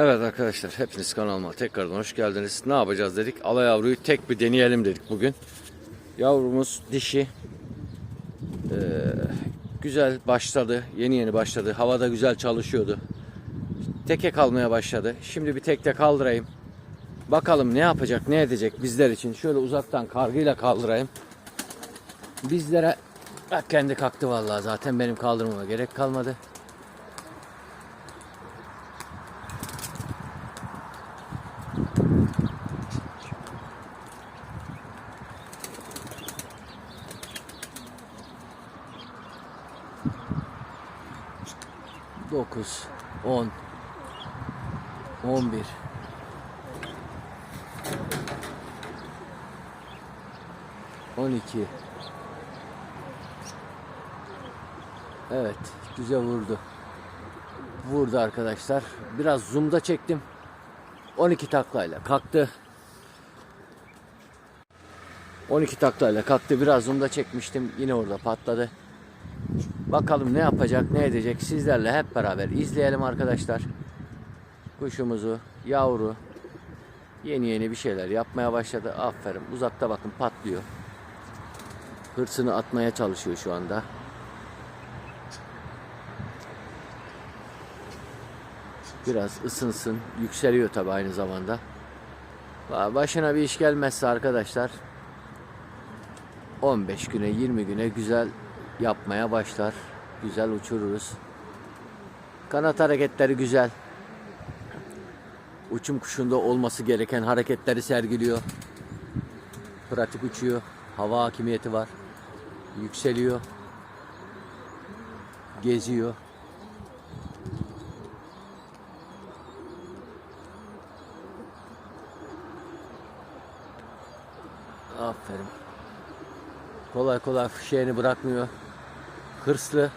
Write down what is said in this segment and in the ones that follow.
Evet arkadaşlar hepiniz kanalıma tekrardan hoş geldiniz. Ne yapacağız dedik. Ala yavruyu tek bir deneyelim dedik bugün. Yavrumuz dişi. Ee, güzel başladı. Yeni yeni başladı. Havada güzel çalışıyordu. Teke kalmaya başladı. Şimdi bir tekte kaldırayım. Bakalım ne yapacak, ne edecek bizler için. Şöyle uzaktan kargıyla kaldırayım. Bizlere Bak kendi kalktı vallahi zaten benim kaldırmama gerek kalmadı. Dokuz, on, on bir. On iki. Evet, güzel vurdu. Vurdu arkadaşlar. Biraz zoom'da çektim. 12 taklayla kalktı. 12 taklayla kalktı. Biraz zoom'da çekmiştim. Yine orada patladı. Bakalım ne yapacak, ne edecek. Sizlerle hep beraber izleyelim arkadaşlar. Kuşumuzu, yavru yeni yeni bir şeyler yapmaya başladı. Aferin. Uzakta bakın patlıyor. Hırsını atmaya çalışıyor şu anda. Biraz ısınsın. Yükseliyor tabi aynı zamanda. Başına bir iş gelmezse arkadaşlar 15 güne 20 güne güzel yapmaya başlar. Güzel uçururuz. Kanat hareketleri güzel. Uçum kuşunda olması gereken hareketleri sergiliyor. Pratik uçuyor. Hava hakimiyeti var. Yükseliyor. Geziyor. Aferin. Kolay kolay fişeğini bırakmıyor. Hırslı.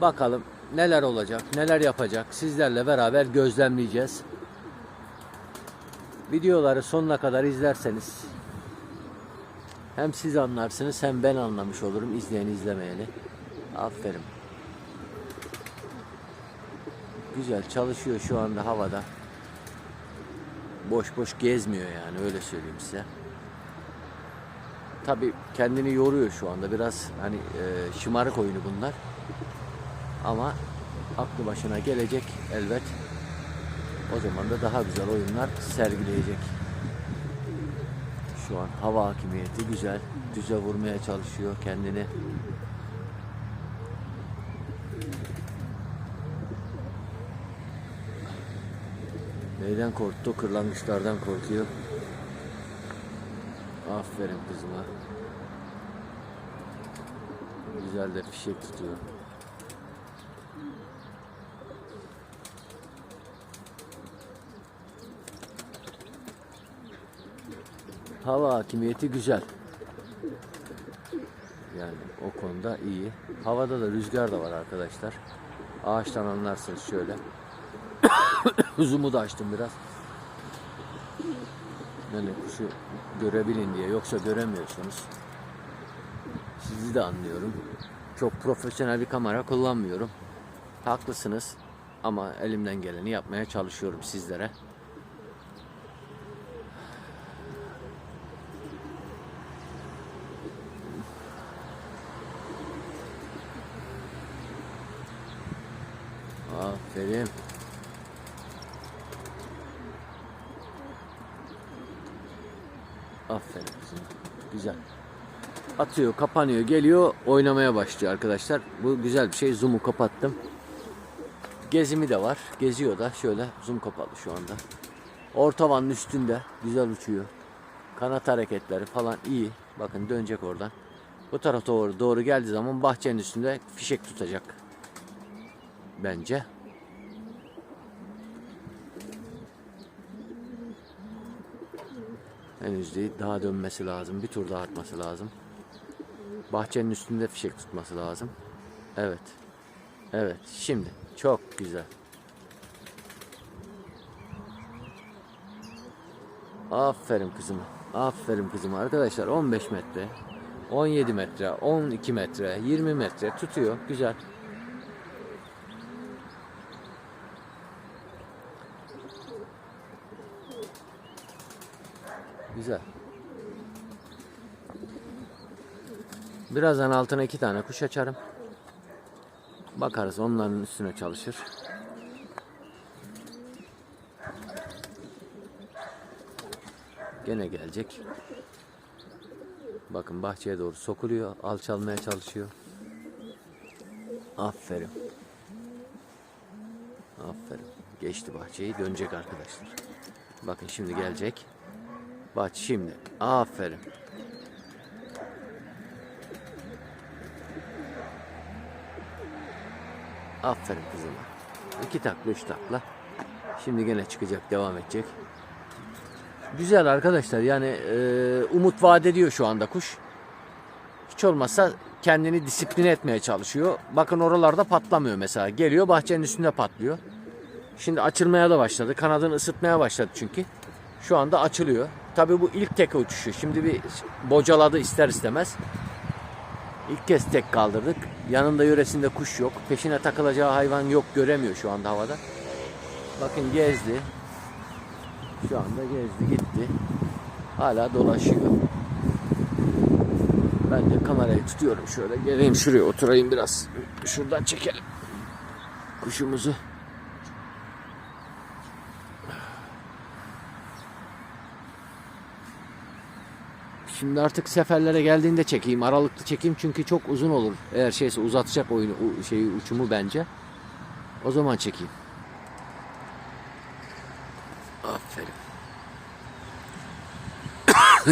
Bakalım neler olacak, neler yapacak. Sizlerle beraber gözlemleyeceğiz. Videoları sonuna kadar izlerseniz hem siz anlarsınız hem ben anlamış olurum izleyen izlemeyeni. Aferin. Güzel çalışıyor şu anda havada. Boş boş gezmiyor yani öyle söyleyeyim size. Tabi kendini yoruyor şu anda biraz hani e, şımarık oyunu bunlar. Ama aklı başına gelecek elbet. O zaman da daha güzel oyunlar sergileyecek. Şu an hava hakimiyeti güzel. Düze vurmaya çalışıyor kendini. Neyden korktu? Kırlangıçlardan korkuyor. Aferin kızıma. Güzel de fişek tutuyor. Hava hakimiyeti güzel. Yani o konuda iyi. Havada da rüzgar da var arkadaşlar. Ağaçtan anlarsınız şöyle. Huzumu da açtım biraz. Yani kuşu görebilin diye yoksa göremiyorsunuz. Sizi de anlıyorum. Çok profesyonel bir kamera kullanmıyorum. Haklısınız ama elimden geleni yapmaya çalışıyorum sizlere. Aferin. Aferin kızım. Güzel. Atıyor, kapanıyor, geliyor, oynamaya başlıyor arkadaşlar. Bu güzel bir şey. Zoom'u kapattım. Gezimi de var. Geziyor da. Şöyle zoom kapalı şu anda. Ortavanın üstünde. Güzel uçuyor. Kanat hareketleri falan iyi. Bakın dönecek oradan. Bu tarafa doğru, doğru geldiği zaman bahçenin üstünde fişek tutacak. Bence. Henüz değil. Daha dönmesi lazım. Bir tur daha atması lazım. Bahçenin üstünde fişek tutması lazım. Evet. Evet. Şimdi. Çok güzel. Aferin kızıma. Aferin kızıma. Arkadaşlar 15 metre, 17 metre, 12 metre, 20 metre tutuyor. Güzel. Güzel. Birazdan altına iki tane kuş açarım. Bakarız onların üstüne çalışır. Gene gelecek. Bakın bahçeye doğru sokuluyor. Alçalmaya çalışıyor. Aferin. Aferin. Geçti bahçeyi. Dönecek arkadaşlar. Bakın şimdi gelecek. Bahçe şimdi. Aferin. Aferin kızıma. İki takla, üç takla. Şimdi gene çıkacak, devam edecek. Güzel arkadaşlar. Yani e, umut vaat ediyor şu anda kuş. Hiç olmazsa kendini disipline etmeye çalışıyor. Bakın oralarda patlamıyor mesela. Geliyor bahçenin üstünde patlıyor. Şimdi açılmaya da başladı. Kanadını ısıtmaya başladı çünkü. Şu anda açılıyor. Tabii bu ilk tek uçuşu. Şimdi bir bocaladı ister istemez. İlk kez tek kaldırdık. Yanında yöresinde kuş yok. Peşine takılacağı hayvan yok. Göremiyor şu anda havada. Bakın gezdi. Şu anda gezdi gitti. Hala dolaşıyor. Ben de kamerayı tutuyorum şöyle. Geleyim şuraya oturayım biraz. Şuradan çekelim. Kuşumuzu. Şimdi artık seferlere geldiğinde çekeyim. Aralıklı çekeyim çünkü çok uzun olur. Eğer şeyse uzatacak oyunu şeyi uçumu bence. O zaman çekeyim. Aferin.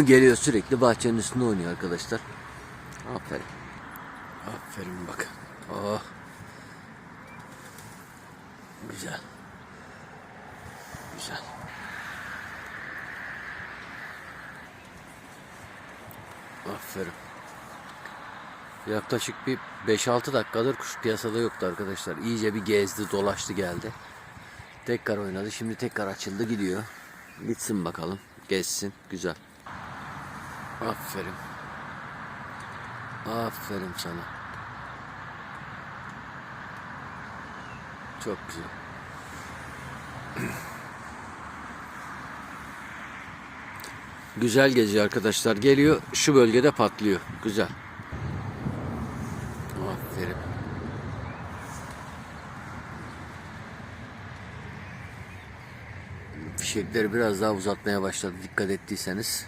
Geliyor sürekli bahçenin üstünde oynuyor arkadaşlar. Aferin. Aferin bakın. Oh. Güzel. Aferin. Yaklaşık bir 5-6 dakikadır kuş piyasada yoktu arkadaşlar. İyice bir gezdi, dolaştı geldi. Tekrar oynadı. Şimdi tekrar açıldı gidiyor. Gitsin bakalım. Gezsin. Güzel. Aferin. Aferin sana. Çok güzel. Güzel geziyor arkadaşlar. Geliyor şu bölgede patlıyor. Güzel. Aferin. Fişekleri biraz daha uzatmaya başladı dikkat ettiyseniz.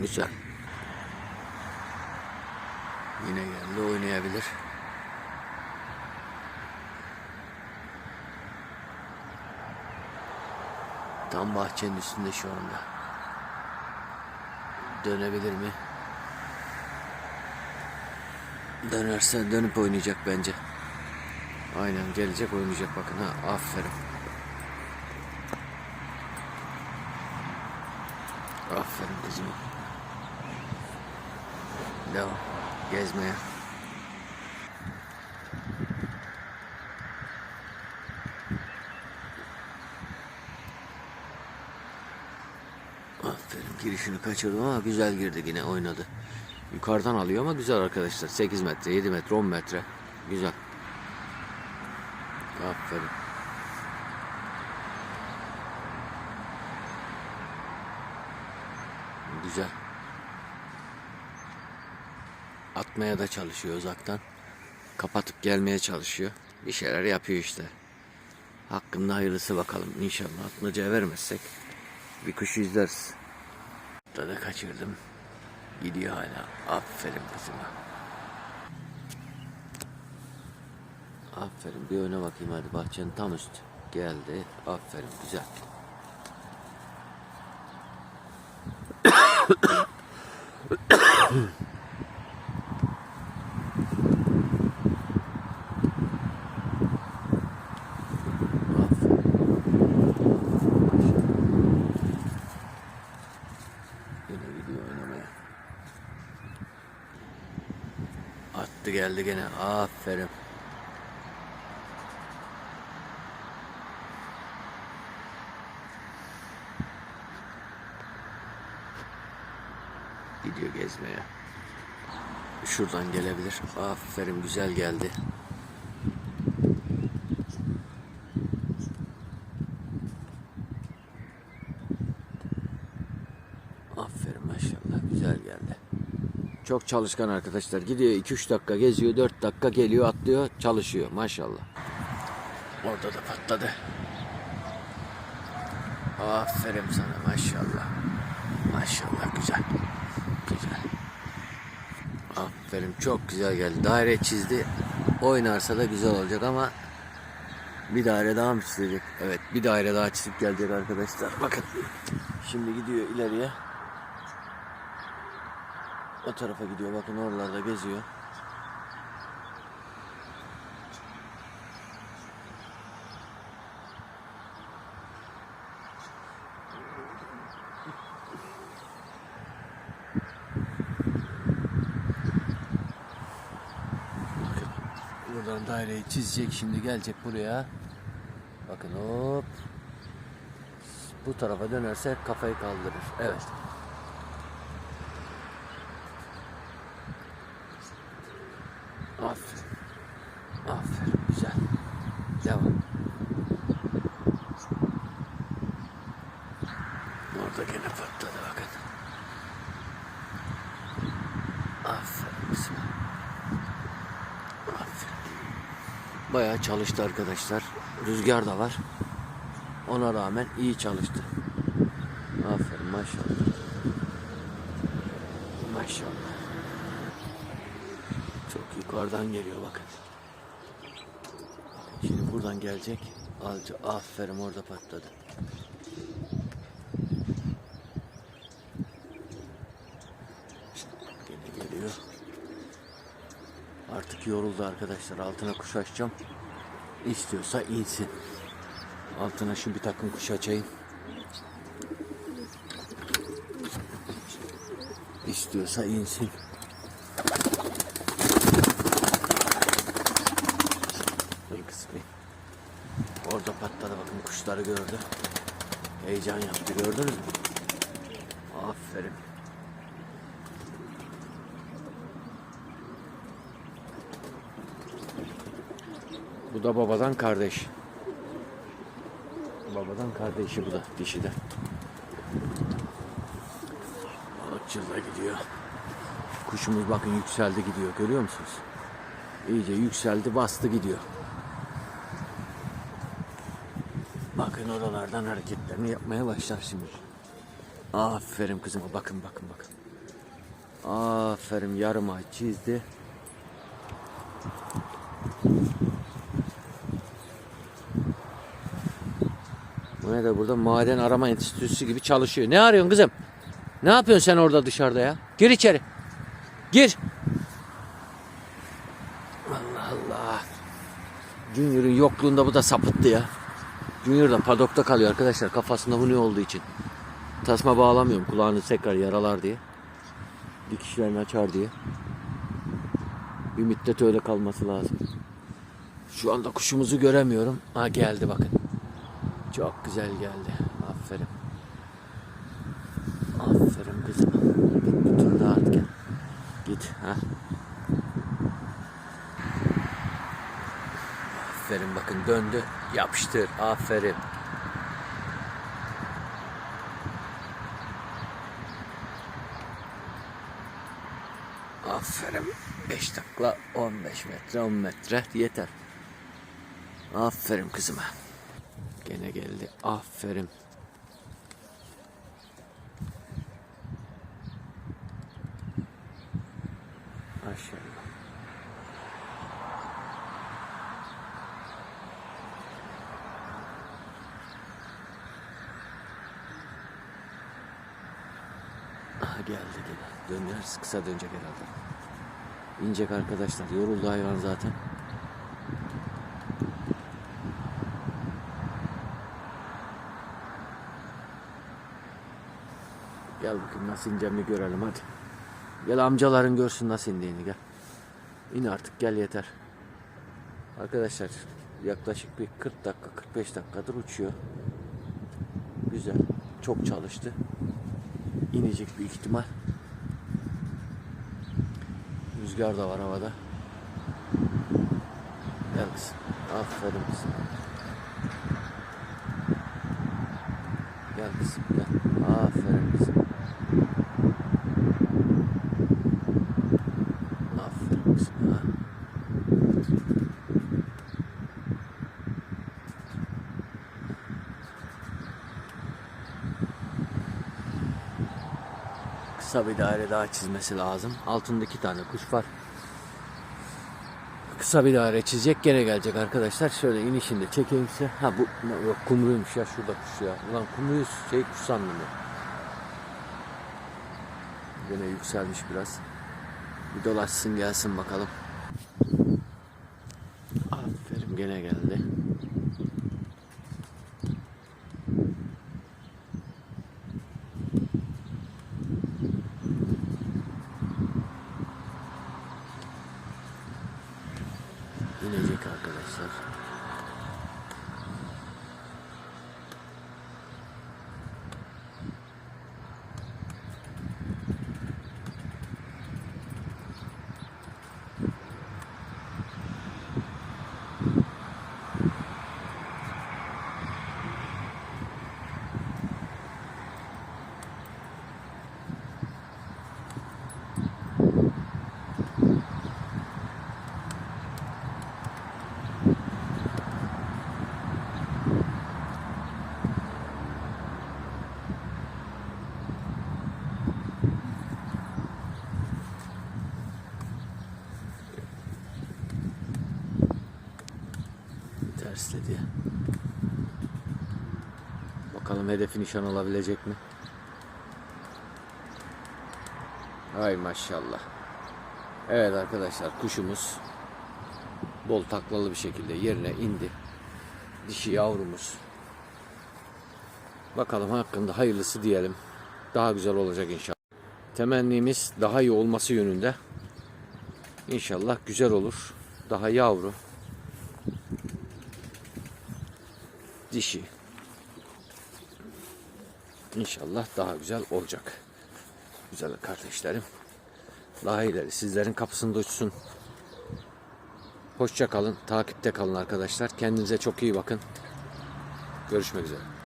Güzel. Yine geldi oynayabilir. Tam bahçenin üstünde şu anda. Dönebilir mi? Dönerse dönüp oynayacak bence. Aynen gelecek oynayacak bakın ha aferin. Aferin kızım. Devam. Gezmeye. Girişini kaçırdım ama güzel girdi yine oynadı. Yukarıdan alıyor ama güzel arkadaşlar. 8 metre, 7 metre, 10 metre. Güzel. Aferin. Güzel. Atmaya da çalışıyor uzaktan. Kapatıp gelmeye çalışıyor. Bir şeyler yapıyor işte. Hakkında hayırlısı bakalım. İnşallah atmaca vermezsek bir kuşu izleriz. Da kaçırdım. Gidiyor hala. Aferin kızıma. Aferin. Bir öne bakayım hadi. Bahçenin tam üstü. Geldi. Aferin. Güzel. Yine gidiyor oynamaya. Attı geldi gene. Aferin. Gidiyor gezmeye. Şuradan gelebilir. Aferin güzel geldi. Maşallah güzel geldi. Çok çalışkan arkadaşlar. Gidiyor 2-3 dakika geziyor, 4 dakika geliyor, atlıyor, çalışıyor. Maşallah. Orada da patladı. Aferin sana maşallah. Maşallah güzel. Güzel. Aferin çok güzel geldi. Daire çizdi. Oynarsa da güzel olacak ama bir daire daha mı çizecek? Evet bir daire daha çizip gelecek arkadaşlar. Bakın. Şimdi gidiyor ileriye. O tarafa gidiyor. Bakın oralarda geziyor. Buradan daireyi çizecek şimdi gelecek buraya. Bakın hop. Bu tarafa dönerse kafayı kaldırır. Evet. Aferin. Aferin. Güzel. Devam. Orada gene patladı bakın. Aferin kızım. Aferin. Bayağı çalıştı arkadaşlar. Rüzgar da var. Ona rağmen iyi çalıştı. Aferin maşallah. Maşallah. Çok yukarıdan geliyor bakın. Şimdi buradan gelecek. Alca aferin orada patladı. Gene geliyor. Artık yoruldu arkadaşlar. Altına kuş açacağım. İstiyorsa insin. Altına şu bir takım kuş açayım. İstiyorsa insin. Bir kısmı. Orada patladı bakın kuşları gördü. Heyecan yaptı gördünüz mü? Aferin. Bu da babadan kardeş. Babadan kardeşi bu da dişi de. Balıkçılığa gidiyor. Kuşumuz bakın yükseldi gidiyor görüyor musunuz? İyice yükseldi bastı gidiyor. Bakın oralardan hareketlerini yapmaya başlar şimdi. Aferin kızıma bakın bakın bakın. Aferin yarım ay çizdi. De burada maden arama enstitüsü gibi çalışıyor. Ne arıyorsun kızım? Ne yapıyorsun sen orada dışarıda ya? Gir içeri. Gir. Allah Allah. Junior'ın yokluğunda bu da sapıttı ya. Junior da padokta kalıyor arkadaşlar kafasında bu ne olduğu için. Tasma bağlamıyorum kulağını tekrar yaralar diye. Dikişlerini açar diye. Bir müddet öyle kalması lazım. Şu anda kuşumuzu göremiyorum. Ha geldi bakın. Çok güzel geldi. Aferin. Aferin kızım. Git bir tur daha. Git. Ha. Aferin bakın döndü. Yapıştır. Aferin. Aferin. 5 dakika 15 metre 10 metre yeter. Aferin kızıma. Gene geldi. Aferin. Maşallah. Aha geldi gene. Döneriz. Kısa dönecek herhalde. İnecek arkadaşlar. Yoruldu hayvan zaten. Gel bakayım nasıl ineceğimi görelim hadi. Gel amcaların görsün nasıl indiğini gel. İn artık gel yeter. Arkadaşlar yaklaşık bir 40 dakika 45 dakikadır uçuyor. Güzel. Çok çalıştı. İnecek bir ihtimal. Rüzgar da var havada. Gel kızım. Aferin kızım. Gel kızım gel. Aferin kızım. Kısa bir daire daha çizmesi lazım. Altında iki tane kuş var. Kısa bir daire çizecek gene gelecek arkadaşlar. Şöyle inişinde çekeyim size. Ha bu yok kumruymuş ya şurada kuş ya. Ulan kumruyu şey kuş sandım ya. Gene yükselmiş biraz. Bir dolaşsın gelsin bakalım. Aferin gene geldi. İnecek arkadaşlar. Tersledi. Bakalım hedefi nişan alabilecek mi? Ay maşallah. Evet arkadaşlar kuşumuz bol taklalı bir şekilde yerine indi. Dişi yavrumuz. Bakalım hakkında hayırlısı diyelim. Daha güzel olacak inşallah. Temennimiz daha iyi olması yönünde. İnşallah güzel olur. Daha yavru. Dişi. İnşallah daha güzel olacak. Güzel kardeşlerim. Daha ileri sizlerin kapısında uçsun. Hoşça kalın. Takipte kalın arkadaşlar. Kendinize çok iyi bakın. Görüşmek üzere.